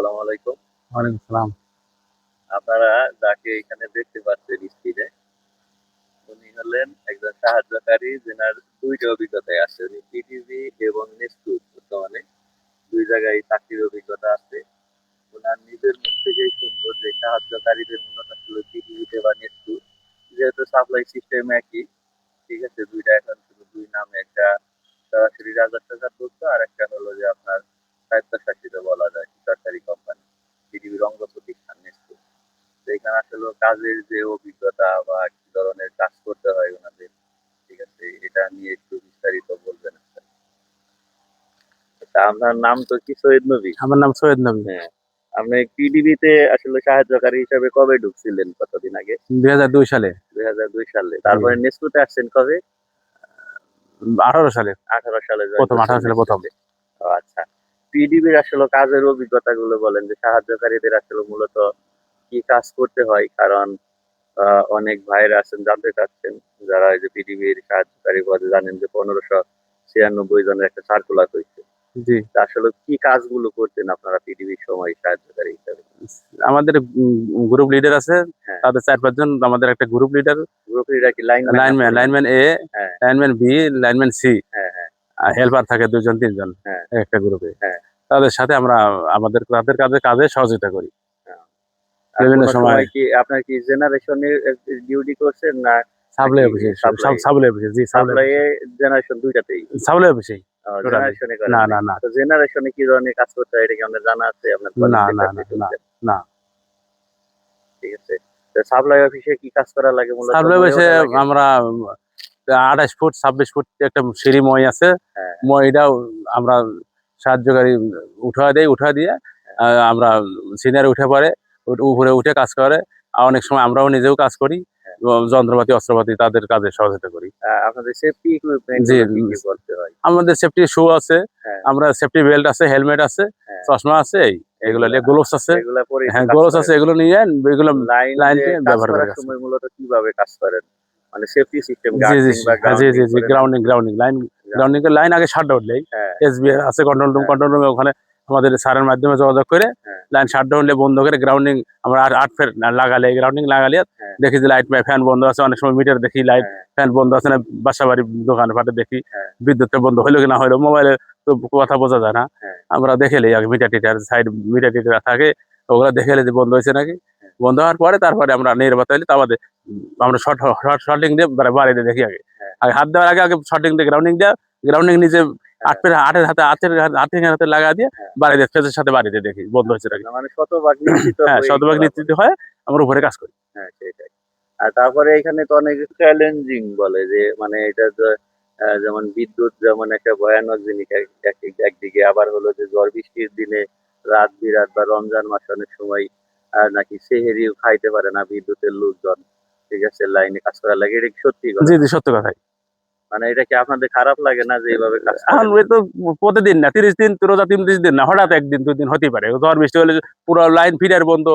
আসসালামু আলাইকুম। ওয়ালাইকুম সালাম। আপনারা যাকে এখানে দেখতে পাচ্ছেন স্ক্রিনে উনি হলেন একজন সাহায্যকারী যেনার দুইটা অভিজ্ঞতায় আছে উনি পিটিভি এবং নেস্টু বর্তমানে। দুই জায়গায় চাকরির অভিজ্ঞতা আছে। ওনার নিজের মুখ থেকেই শুনব যে সাহায্যকারীদের মূলত আসলে পিটিভিতে বা নেস্টু যেহেতু সাপ্লাই সিস্টেম একই ঠিক আছে দুইটা এখন শুধু দুই নামে একটা সরাসরি রাজস্ব করতো আর একটা হলো যে আপনার স্বায়ত্তশাসিত এখানে আসলে কাজের যে অভিজ্ঞতা বা কি ধরনের কাজ করতে হয় ওনাদের ঠিক আছে এটা নিয়ে একটু বিস্তারিত বলবেন আপনার। নাম তো কি সৈয়দ নবী? আমার নাম সৈয়দ নবী। হ্যাঁ আপনি পিডিবিতে আসলে সাহায্যকারী হিসেবে কবে ঢুকছিলেন কতদিন আগে? দুই হাজার দুই সালে। দুই হাজার দুই সালে। তারপরে নেস্কুতে আসছেন কবে? আঠারো সালে। আঠারো সালে প্রথম, 18 সালে প্রথম। আচ্ছা পিডিবির আসলে কাজের অভিজ্ঞতা গুলো বলেন যে সাহায্যকারীদের আসলে মূলত কি কাজ করতে হয়? কারণ অনেক ভাইরা আছেন জানতে চাচ্ছেন যারা এই যে পিডিবির সাহায্যকারী পদে জানেন যে পনেরোশো ছিয়ানব্বই জনের একটা সার্কুলার হয়েছে। জি। আসলে কি কাজগুলো করতেন আপনারা পিডিবির সময় সাহায্যকারী হিসাবে? আমাদের গ্রুপ লিডার আছে। হ্যাঁ। তাদের চার পাঁচজন আমাদের একটা গ্রুপ লিডার গ্রুপের কি line lineman lineman A. Lineman B lineman C হ্যাঁ হ্যাঁ। হেল্পার থাকে দুজন তিনজন হ্যাঁ। একটা গ্রুপে হ্যাঁ। তাদের সাথে আমরা আমাদের তাদের কাজে কাজে সহযোগিতা করি। বিভিন্ন সময়- কি আপনার কি জেনারেশনের ডিউটি করছেন না সাপ্লাই অফিসে? সাপ্লাই অফিসে জি সাপ্লাই জেনারেশন দুইটাতেই। সাপ্লাই অফিসে না না না। তো জেনারেশনে কি ধরনের কাজ করতে হয় এটা কি আপনার জানা আছে? আপনার না, না, না, না। ঠিক আছে। সাপ্লাই অফিসে কি কাজ করা লাগে মূলত? সাপ্লাই অফিসে আমরা আঠাশ ফুট ছাব্বিশ ফুট একটা সিঁড়ি মই আছে। হ্যাঁ। মইটাও আমরা সাহায্যকারী উঠা দেই উঠা দিয়ে আহ, আমরা সিনিয়র উঠে উ- উপরে উঠে কাজ করে। আর অনেক সময় আমরাও নিজেও কাজ করি যন্ত্রপাতি অস্ত্রপাতি তাদের কাজে সহযোগিতা করি। আপনাদের সেফটি জি, হয়? আমাদের সেফটি শু আছে হ্যাঁ। আমরা সেফটি বেল্ট আছে হেলমেট আছে হ্যাঁ। চশমা আছে এই এগুলো নিয়ে গ্লোভস আছে। হ্যাঁ গ্লোভস আছে এগুলো নিয়ে এগুলো লাইন লাইন ব্যবহার করার করে সময় মূলত কীভাবে কাজ করেন? মানে সেফটি সিস্টেম জি জি জি। Grounding grounding line grounding line আগে শাট ডাউন দেয় এসবিআই আছে কন্ট্রোল রুম। কন্ট্রোল রুমে ওখানে আমাদের সারের মাধ্যমে যোগাযোগ করে হ্যাঁ। লাইন শাট ডাউন বন্ধ করে গ্রাউন্ডিং আমরা আট আট ফের লাগালে গ্রাউন্ডিং লাগালে হ্যাঁ। দেখি যে লাইট ফ্যান বন্ধ আছে অনেক সময় মিটার দেখি লাইট হ্যাঁ। ফ্যান বন্ধ আছে না বাসা বাড়ি দোকানে পাটে দেখি হ্যাঁ। বিদ্যুৎটা বন্ধ হইল কি না হইল মোবাইলে তো কথা বোঝা যায় না হ্যাঁ। আমরা দেখে লি আগে মিটার টিটার সাইড মিটার টিটার থাকে ওগুলো দেখে লি যে বন্ধ হয়েছে নাকি হ্যাঁ। বন্ধ হওয়ার পরে তারপরে আমরা নির্বাত হইলে তো আমাদের আমরা শর্ট শর্ট শর্টিং দিয়ে বাড়িতে দেখি আগে হ্যাঁ। আগে হাত দেওয়ার আগে আগে শর্টিং দিয়ে গ্রাউন্ডিং দেওয়া গ্রাউন্ডিং নিজে আটের হাতে আটের আটের হাতে লাগা দিয়ে হ্যাঁ। বাড়ি দিয়ে ফেজের সাথে বাড়িতে দেখি বন্ধ হয়েছে মানে শতভাগ হ্যাঁ শতভাগ নিশ্চিত হয় আমরা উপরে কাজ করি। হ্যাঁ সেটাই। আর তারপরে এখানে তো অনেক চ্যালেঞ্জিং বলে যে মানে এটা যেমন বিদ্যুৎ যেমন একটা ভয়ানক জিনিস এক- এক- একদিকে আবার হলো যে ঝড় বৃষ্টির দিনে রাত বিরাত বা রমজান মাস অনেক সময় নাকি সেহেরিও খাইতে পারে না বিদ্যুতের লোকজন। ঠিক আছে লাইনে কাজ করা লাগে এটা সত্যি কথা? জি জি সত্য কথাই। মানে এটা কি আপনাদের খারাপ লাগে না যে এইভাবে এখন তো প্রতিদিন না তিরিশ দিন রোজা তিরিশ দিন না হঠাৎ একদিন দুই দিন হতেই পারে। ঝড় বৃষ্টি হলে পুরো লাইন ফিডার বন্ধ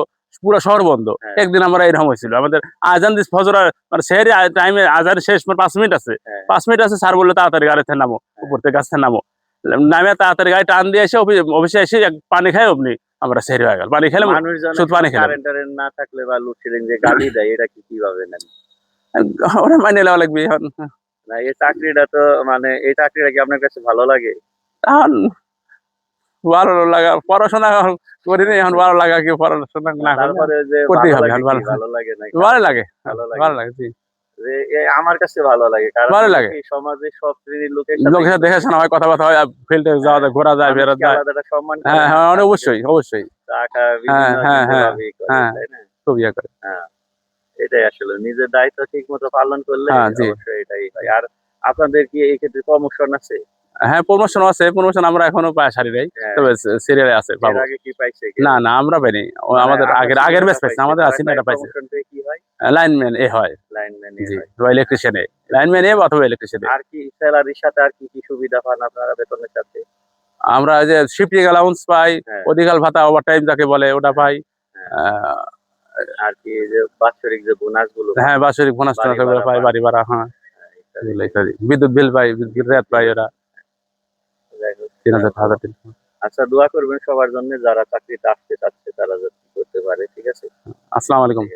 পুরো শহর বন্ধ। হ্যাঁ। একদিন আমরা এরকম হয়েছিল। আমাদের আজান দিস ফজরা মানে শহরে টাইমে আজান শেষ মানে পাঁচ মিনিট আছে। হ্যাঁ, পাঁচ মিনিট আছে স্যার বলল তাড়াতাড়ি গাড়িতে নামো উপর থেকে গাছ থেকে নামো। নামে তাড়াতাড়ি গাড়ি টান দিয়ে এসে অফিস- এসে পানি খাই অমনি। আমরা সেরি হয়ে গেল পানি খেলাম শুধু পানি খেলাম। না থাকলে বা লোডশেডিং যে গালি দেয় এটা কি কীভাবে নেন? ওরা মাইনে নেওয়া লাগবে এখন। না এই চাকরিটা তো মানে এই চাকরিটা কি আপনার কাছে ভালো লাগে? ভালো লাগা পড়াশোনা করিনি এখন ভালো লাগা কি পড়াশোনা না ভালো হবে, লাগে ভালো- লাগে। ভালো লাগে ভালো লাগে। জি। আমার কাছে ভালো লাগে কারণ ভালো লাগে। এই সমাজে সব শ্রেণির লোকের লোকের সাথে দেখে শোনা হয় কথাবার্তা হয় ফিল্ডে যাওয়া যায় ঘোরা যায় ফেরত যায়। সম্মান হ্যাঁ হ্যাঁ অবশ্যই অবশ্যই। টাকা হ্যাঁ, হ্যাঁ, হ্যাঁ, করে, হ্যাঁ। খুব ইয়ে করে। এটাই আসলে নিজের দায়িত্ব ঠিক মতো পালন করলে হ্যাঁ, অবশ্যই এটাই হয়। আর আপনাদের কি এই ক্ষেত্রে প্রমোশন আছে? হ্যাঁ প্রমোশন আছে প্রমোশন আমরা এখনও পাই সারি নাই। হ্যাঁ, তবে সিরিয়ালে আছে পাবো। আগে কি পাইছে কি? না না আমরা পাইনি। মানে আমাদের আগের আগের ব্যাচ পাইছে আমাদের তারা আসিনাটা পাইছে। promotion পেয়ে কি হয়? লাইনম্যান এ হয়। লাইনম্যান জি বা ইলেকট্রিশিয়ান এ। লাইনম্যান এ অথবা ইলেকট্রিশিয়ান আর কি স্যালারির সাথে আর কি কি সুবিধা পান আপনারা বেতনের সাথে? আমরা যে শিফটিং অ্যালাউন্স পাই হ্যাঁ। অধিকাল ভাতা ওভার টাইম যাকে বলে ওটা পাই। হ্যাঁ। আর কি যে বাৎসরিক যে বোনাসগুলো হ্যাঁ বাৎসরিক বোনাস টোনাস পাই। বাড়ি ভাড়া হ্যাঁ। বিদ্যুৎ বিল পাই বিদ্যুৎ রেট পাই ওরা। তিন হাজার হাজার আচ্ছা দোয়া করবেন সবার জন্য যারা চাকরিতে আসতে চাচ্ছে তারা করতে পারে ঠিক আছে? আসসালামু আলাইকুম।